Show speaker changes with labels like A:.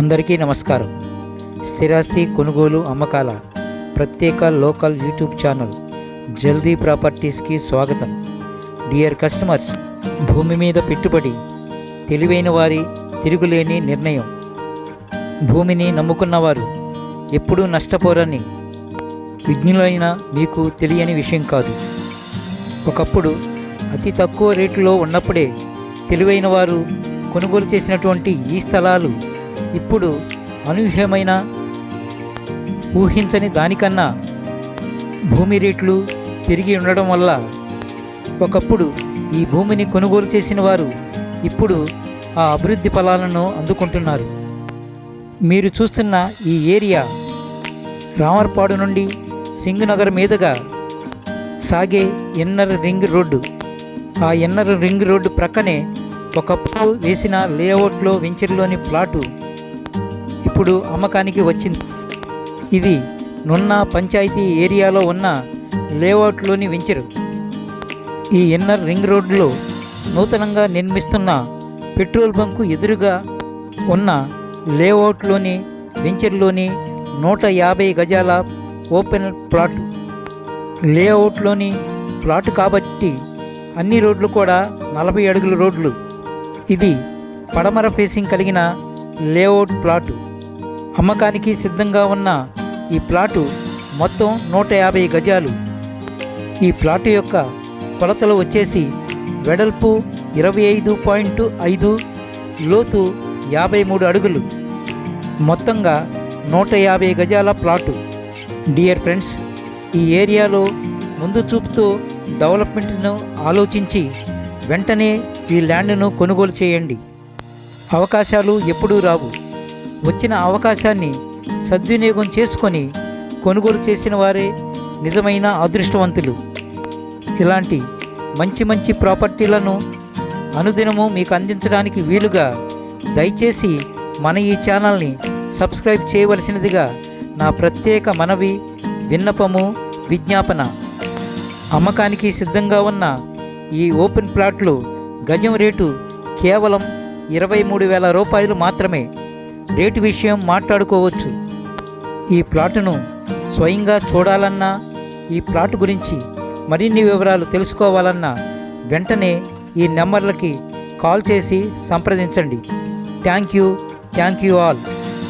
A: అందరికీ నమస్కారం. స్థిరాస్తి కొనుగోలు అమ్మకాల ప్రత్యేక లోకల్ యూట్యూబ్ ఛానల్ జల్దీ ప్రాపర్టీస్కి స్వాగతం. డియర్ కస్టమర్స్ భూమి మీద పెట్టుబడి తెలివైన వారి తిరుగులేని నిర్ణయం. భూమిని నమ్ముకున్నవారు ఎప్పుడూ నష్టపోరని విజ్ఞులైన మీకు తెలియని విషయం కాదు. ఒకప్పుడు అతి తక్కువ రేటులో ఉన్నప్పుడే తెలివైన వారు కొనుగోలు చేసినటువంటి ఈ స్థలాలు ఇప్పుడు అనూహ్యమైన ఊహించని దానికన్నా భూమి రేట్లు పెరిగి ఉండడం వల్ల ఒకప్పుడు ఈ భూమిని కొనుగోలు చేసిన వారు ఇప్పుడు ఆ అభివృద్ధి ఫలాలను అందుకుంటున్నారు. మీరు చూస్తున్న ఈ ఏరియా రామర్పాడు నుండి సింగునగర్ మీదుగా సాగే ఎన్నర్ రింగ్ రోడ్డు. ఆ ఎన్నర్ రింగ్ రోడ్డు ప్రక్కనే ఒకప్పుడు వేసిన లేఅవుట్లో వెంచర్లోని ప్లాటు ఇప్పుడు అమ్మకానికి వచ్చింది. ఇది నున్న పంచాయతీ ఏరియాలో ఉన్న లేఅవుట్లోని వెంచరు. ఈ ఇన్నర్ రింగ్ రోడ్డులో నూతనంగా నిర్మిస్తున్న పెట్రోల్ బంకు ఎదురుగా ఉన్న లేఅవుట్లోని వెంచర్లోని నూట యాభై గజాల ఓపెన్ ప్లాట్. లేఅవుట్లోని ప్లాట్ కాబట్టి అన్ని రోడ్లు కూడా నలభై అడుగుల రోడ్లు. ఇది పడమర ఫేసింగ్ కలిగిన లేఅవుట్ ప్లాటు. అమ్మకానికి సిద్ధంగా ఉన్న ఈ ప్లాటు మొత్తం నూట యాభై గజాలు. ఈ ప్లాటు యొక్క కొలతలు వచ్చేసి వెడల్పు ఇరవై ఐదు పాయింట్ ఐదు లోతు యాభై మూడు అడుగులు. మొత్తంగా నూట యాభై గజాల ప్లాటు. డియర్ ఫ్రెండ్స్ ఈ ఏరియాలో ముందు చూపుతూ డెవలప్మెంట్ను ఆలోచించి వెంటనే ఈ ల్యాండ్ను కొనుగోలు చేయండి. అవకాశాలు ఎప్పుడూ రావు. వచ్చిన అవకాశాన్ని సద్వినియోగం చేసుకొని కొనుగోలు చేసిన వారే నిజమైన అదృష్టవంతులు. ఇలాంటి మంచి మంచి ప్రాపర్టీలను అనుదినము మీకు అందించడానికి వీలుగా దయచేసి మన ఈ ఛానల్ని సబ్స్క్రైబ్ చేయవలసినదిగా నా ప్రత్యేక మనవి విన్నపము విజ్ఞాపన. అమ్మకానికి సిద్ధంగా ఉన్న ఈ ఓపెన్ ప్లాట్లు గజం రేటు కేవలం ఇరవై మూడు వేల రూపాయలు మాత్రమే. రేటు విషయం మాట్లాడుకోవచ్చు? ఈ ప్లాటును స్వయంగా చూడాలన్నా ఈ ప్లాట్ గురించి మరిన్ని వివరాలు తెలుసుకోవాలన్నా వెంటనే ఈ నెంబర్లకి కాల్ చేసి సంప్రదించండి. Thank you. Thank you all.